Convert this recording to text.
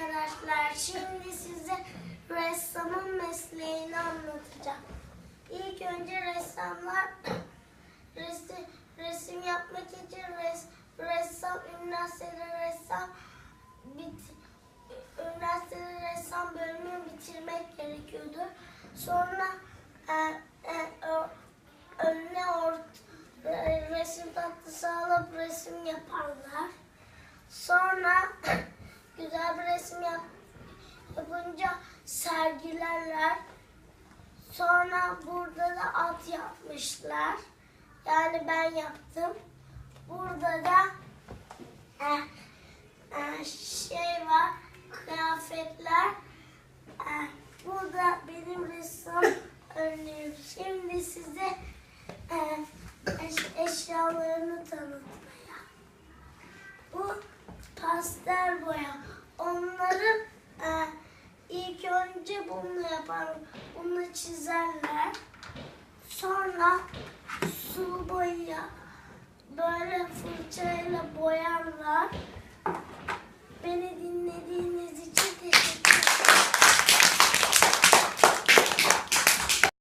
arkadaşlar. Şimdi size ressamın mesleğini anlatacağım. İlk önce ressamlar resim, resim yapmak için res, ressam, üniversitede ressam bit, üniversitede ressam bölümünü bitirmek gerekiyordu. Sonra e, e, ö- önüne ort, e, resim tatlısı alıp resim yaparlar. Resim yap, yapınca sergilerler. Sonra burada da at yapmışlar. Yani ben yaptım. Burada da e, e, şey var, kıyafetler. E, burada benim ressam örneğim. Şimdi size e, eş- eşyalarını tanıtmaya. Bu pastel boya. Onları e, ilk önce bunu yaparım. Bunu çizerler. Sonra sulu boya böyle fırçayla boyarlar.